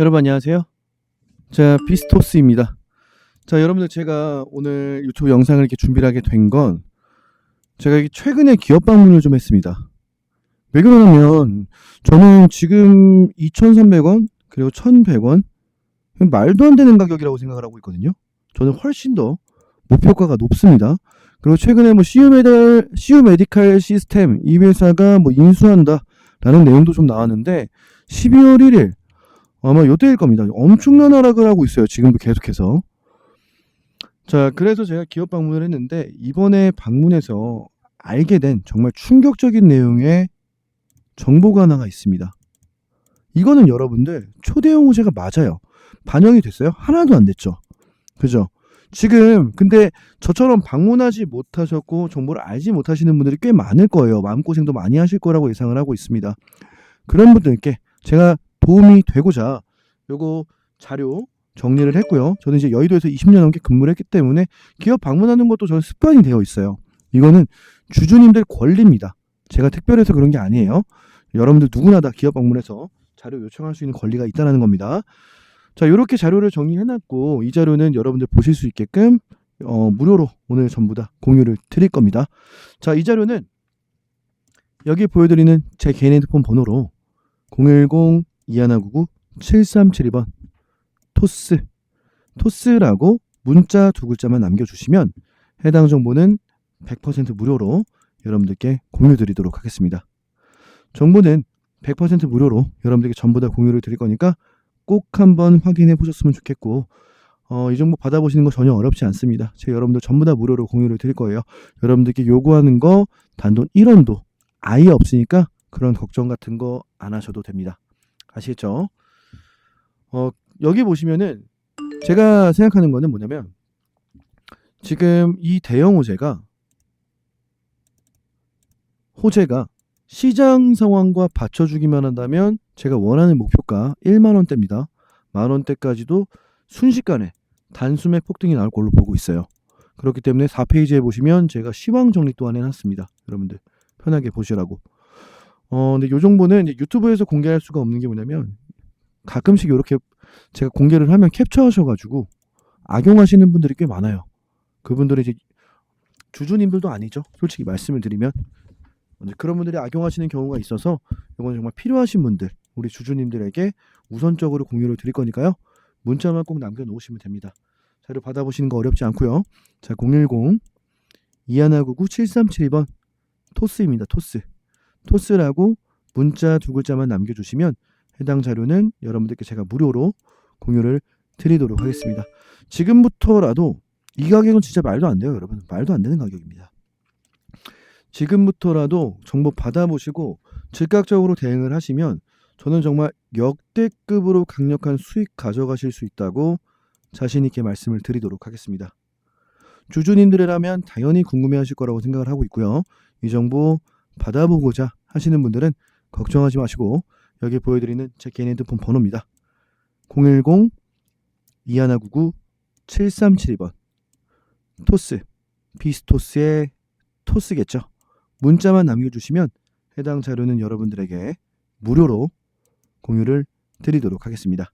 여러분 안녕하세요. 자 비스토스입니다. 자 여러분들 제가 오늘 유튜브 영상을 이렇게 준비를 하게 된 건 제가 최근에 기업 방문을 좀 했습니다. 왜 그러냐면 저는 지금 2,300원 그리고 1,100원 말도 안 되는 가격이라고 생각을 하고 있거든요. 저는 훨씬 더 목표가가 높습니다. 그리고 최근에 뭐 CU 메달, CU 메디칼 시스템 이 회사가 뭐 인수한다라는 내용도 좀 나왔는데 12월 1일 아마 요때일 겁니다. 엄청난 하락을 하고 있어요. 지금도 계속해서. 자, 그래서 제가 기업 방문을 했는데 이번에 방문해서 알게 된 정말 충격적인 내용의 정보가 하나가 있습니다. 이거는 여러분들 초대형 호재가 맞아요. 반영이 됐어요? 하나도 안 됐죠. 그죠? 지금 근데 저처럼 방문하지 못하셨고 정보를 알지 못하시는 분들이 꽤 많을 거예요. 마음고생도 많이 하실 거라고 예상을 하고 있습니다. 그런 분들께 제가 도움이 되고자 요거 자료 정리를 했고요. 저는 이제 여의도에서 20년 넘게 근무를 했기 때문에 기업 방문하는 것도 저는 습관이 되어 있어요. 이거는 주주님들 권리입니다. 제가 특별해서 그런 게 아니에요. 여러분들 누구나 다 기업 방문해서 자료 요청할 수 있는 권리가 있다는 겁니다. 자, 이렇게 자료를 정리해놨고 이 자료는 여러분들 보실 수 있게끔 어, 무료로 오늘 전부 다 공유를 드릴 겁니다. 자, 이 자료는 여기 보여드리는 제 개인 핸드폰 번호로 010 2199 7372번 토스 토스라고 문자 두 글자만 남겨주시면 해당 정보는 100% 무료로 여러분들께 공유 드리도록 하겠습니다. 정보는 100% 무료로 여러분들께 전부 다 공유를 드릴 거니까 꼭 한번 확인해 보셨으면 좋겠고 어, 이 정보 받아보시는 거 전혀 어렵지 않습니다. 제가 여러분들 전부 다 무료로 공유를 드릴 거예요. 여러분들께 요구하는 거 단돈 1원도 아예 없으니까 그런 걱정 같은 거 안 하셔도 됩니다. 아시겠죠? 어, 여기 보시면은 제가 생각하는 거는 뭐냐면 지금 이 대형 호재가 호재가 시장 상황과 받쳐주기만 한다면 제가 원하는 목표가 1만 원대입니다. 만 원대까지도 순식간에 단숨에 폭등이 나올 걸로 보고 있어요. 그렇기 때문에 4페이지에 보시면 제가 시황 정리 또한 해놨습니다. 여러분들 편하게 보시라고. 어, 근데 요 정보는 이제 유튜브에서 공개할 수가 없는 게 뭐냐면 가끔씩 이렇게 제가 공개를 하면 캡처하셔가지고 악용하시는 분들이 꽤 많아요. 그분들이 이제 주주님들도 아니죠. 솔직히 말씀을 드리면 그런 분들이 악용하시는 경우가 있어서 이건 정말 필요하신 분들 우리 주주님들에게 우선적으로 공유를 드릴 거니까요. 문자만 꼭 남겨놓으시면 됩니다. 자료 받아보시는 거 어렵지 않고요. 자 010 2199 7372번 토스입니다. 토스 토스라고 문자 두 글자만 남겨주시면 해당 자료는 여러분들께 제가 무료로 공유를 드리도록 하겠습니다. 지금부터라도 이 가격은 진짜 말도 안 돼요, 여러분. 말도 안 되는 가격입니다. 지금부터라도 정보 받아보시고 즉각적으로 대응을 하시면 저는 정말 역대급으로 강력한 수익 가져가실 수 있다고 자신 있게 말씀을 드리도록 하겠습니다. 주주님들이라면 당연히 궁금해하실 거라고 생각을 하고 있고요. 이 정보 받아보고자 하시는 분들은 걱정하지 마시고 여기 보여드리는 제 개인 핸드폰 번호입니다. 010 2199 7372번 토스 비스토스의 토스겠죠. 문자만 남겨주시면 해당 자료는 여러분들에게 무료로 공유를 드리도록 하겠습니다.